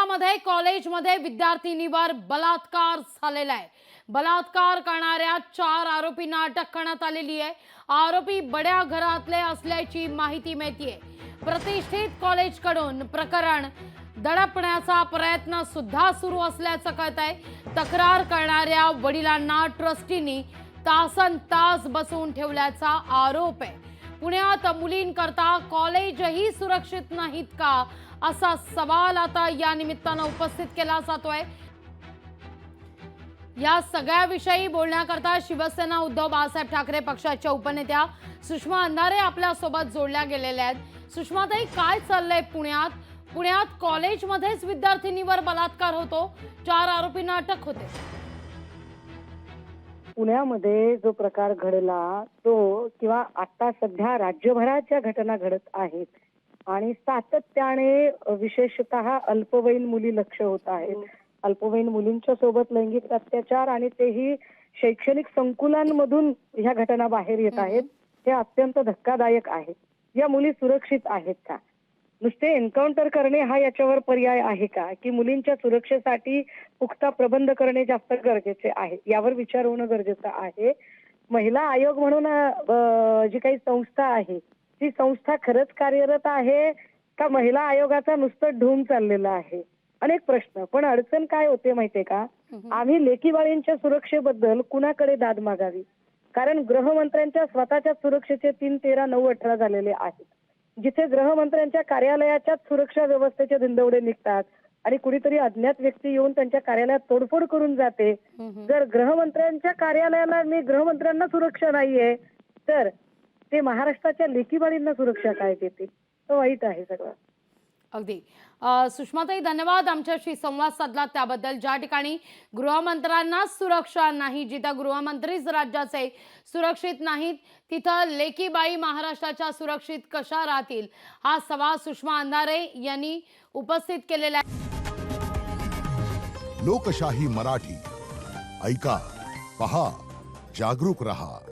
पुण्यामध्ये कॉलेजमध्ये विद्यार्थिनीवर बलात्कार झालेला आहे. बलात्कार करणाऱ्या चार आरोपींना अटक करण्यात आलेली आहे. आरोपी बड्या घरातले असल्याची माहिती मिळतीये. प्रतिष्ठित कॉलेजकडून प्रकरण दडपण्याचा प्रयत्न सुद्धा सुरू असल्याचं कळत आहे तक्रार करणाऱ्या वडिलांना ट्रस्टींनी तासन तास बसवून ठेवल्याचा आरोप आहे. पुण्यात मुलींकरता कॉलेजही सुरक्षित नाहीत का? असा सवाल आता या निमित्तानं उपस्थित केला जातोय. या सगळ्याविषयी बोलण्याकरता शिवसेना उद्धव बाळासाहेब ठाकरे पक्षाच्या उपनेत्या सुषमा अंधारे आपल्यासोबत जोडल्या गेलेल्या आहेत. सुषमाताई काय चाललंय पुण्यात? पुण्यात कॉलेजमध्येच विद्यार्थिनीवर बलात्कार होतो. चार आरोपींना अटक होते. पुण्यामध्ये जो प्रकार घडला तो किंवा आता सध्या राज्यभराच्या घटना घडत आहेत आणि सातत्याने विशेषतः अल्पवयीन मुली लक्ष होत आहेत. अल्पवयीन मुलींच्या सोबत लैंगिक अत्याचार आणि तेही शैक्षणिक संकुलांमधून ह्या घटना बाहेर येत आहेत. हे अत्यंत धक्कादायक आहे. या मुली सुरक्षित आहेत का? नुसते एन्काउंटर करणे हा याच्यावर पर्याय आहे का? की मुलींच्या सुरक्षेसाठी पुख्ता प्रबंध करणे जास्त गरजेचे आहे? यावर विचार होणं गरजेचं आहे. महिला आयोग म्हणून जी काही संस्था आहे ती संस्था खरंच कार्यरत आहे का महिला आयोगाचा नुसतं ढूम चाललेला आहे? अनेक प्रश्न. पण अडचण काय होते माहितीये का? आम्ही लेकीबाळींच्या सुरक्षेबद्दल कुणाकडे दाद मागावी? कारण गृहमंत्र्यांच्या स्वतःच्या सुरक्षेचे तीन तेरा नऊ अठरा झालेले आहेत. जिथे गृहमंत्र्यांच्या कार्यालयाच्याच सुरक्षा व्यवस्थेचे धिंदवडे निघतात आणि कुणीतरी अज्ञात व्यक्ती येऊन त्यांच्या कार्यालयात तोडफोड करून जाते. जर गृहमंत्र्यांच्या कार्यालयाला मी गृहमंत्र्यांना सुरक्षा नाहीये तर ते महाराष्ट्राच्या लेखीबाळींना सुरक्षा काय देते तो वाईट आहे सगळं. अगदी. सुषमाताई धन्यवाद आमच्याशी संवाद साधला त्याबद्दल. ज्या ठिकाणी गृहमंत्र्यांना सुरक्षा नाही जिथं गृहमंत्रीच राज्याचे सुरक्षित नाहीत तिथं लेकीबाई महाराष्ट्राच्या सुरक्षित कशा राहतील? हा सवाल सुषमा अंधारे यांनी उपस्थित केलेला आहे. लोकशाही मराठी. ऐका पहा जागरूक रहा.